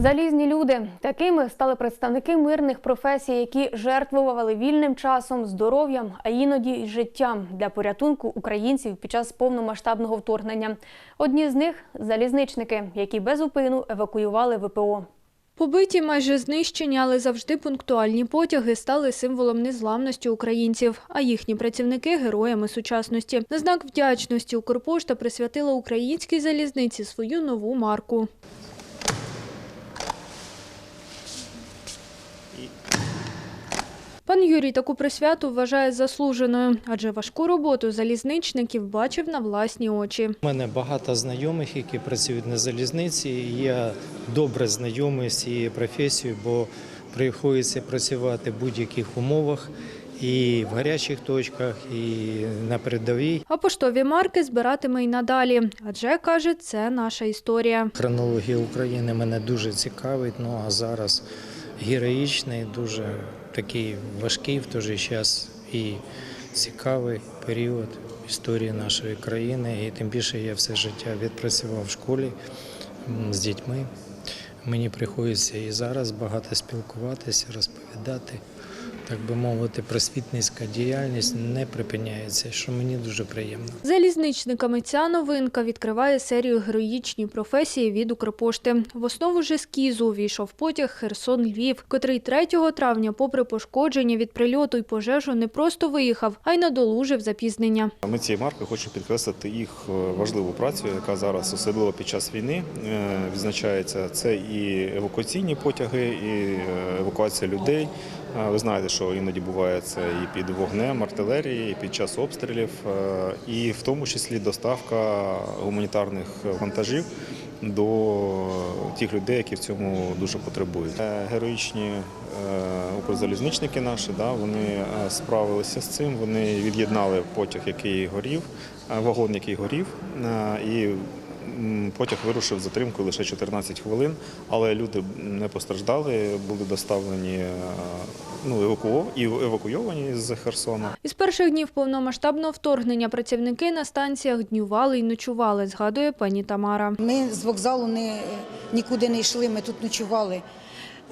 Залізні люди такими стали представники мирних професій, які жертвували вільним часом, здоров'ям, а іноді й життям для порятунку українців під час повномасштабного вторгнення. Одні з них залізничники, які без упину евакуювали ВПО. Побиті, майже знищені, але завжди пунктуальні потяги стали символом незламності українців, а їхні працівники героями сучасності. На знак вдячності Укрпошта присвятила українській залізниці свою нову марку. Пан Юрій таку присвяту вважає заслуженою, адже важку роботу залізничників бачив на власні очі. У мене багато знайомих, які працюють на залізниці. і Я добре знайомий з цією професією, бо приходиться працювати в будь-яких умовах і в гарячих точках, і на передовій. А поштові марки збиратиме й надалі, адже каже, це наша історія. Хронологія України мене дуже цікавить. Ну а зараз героїчний, дуже такий важкий в той же час і цікавий період історії нашої країни. І тим більше я все життя відпрацював в школі з дітьми. Мені приходиться і зараз багато спілкуватися, розповідати. Так би мовити, просвітницька діяльність не припиняється, що мені дуже приємно. Залізничниками ця новинка відкриває серію героїчні професії від Укрпошти. В основу ж ескізу увійшов потяг Херсон-Львів, котрий 3 травня, попри пошкодження від прильоту й пожежу, не просто виїхав, а й надолужив запізнення. Ми цією маркою хочемо підкреслити їх е, важливу працю, яка зараз особливо під час війни е, відзначається. Це і евакуаційні потяги, і е, евакуація людей. Ви знаєте, що іноді буває це і під вогнем артилерії, і під час обстрілів, е, і в тому числі доставка гуманітарних вантажів до тих людей, які в цьому дуже потребують. Е, Героїчні е, укрзалізничники наші, да, вони справилися з цим. Вони від'єднали потяг, який горів, вагон, який горів, і потяг вирушив з затримкою лише 14 хвилин, але люди не постраждали, були доставлені е, ну, і евакуйовані з Херсона. Із перших днів повномасштабного вторгнення працівники на станціях днювали й ночували, згадує пані Тамара. Ми з вокзалу не, нікуди не йшли, ми тут ночували.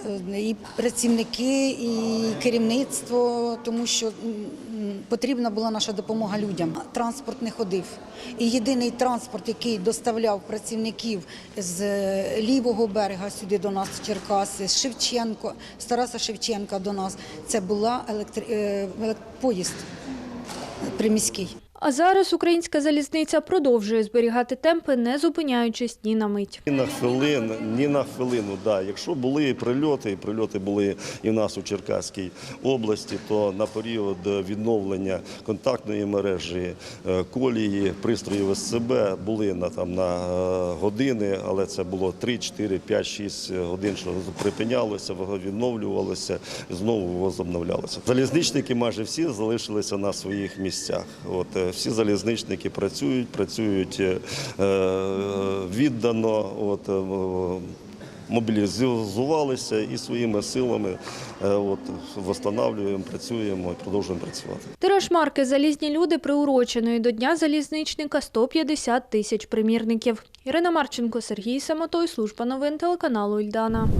Е, І працівники, і керівництво, тому що потрібна була наша допомога людям. Транспорт не ходив. І єдиний транспорт, який доставляв працівників з е, лівого берега сюди до нас, Черкаси, Шевченко, з Шевченка до нас, це була електри... е, поїзд приміський. А зараз українська залізниця продовжує зберігати темпи, не зупиняючись ні на мить. Ні на хвилину, ні на хвилину. Да. Якщо були прильоти, і прильоти були і в нас у Черкаській області, то на період відновлення контактної мережі, е, колії, пристроїв СЦБ були на там на е, години, але це було 3, 4, 5, 6 годин, що припинялося, відновлювалося, знову возобновлялося. Залізничники майже всі залишилися на своїх місцях. От е, всі залізничники працюють, працюють е, віддано. От, е, Мобілізувалися і своїми силами е, от, восстанавлюємо, працюємо і продовжуємо працювати. Тираж марки Залізні люди приуроченої до Дня залізничника 150 тисяч примірників. Ірина Марченко, Сергій Самотой, служба новин телеканалу Ільдана.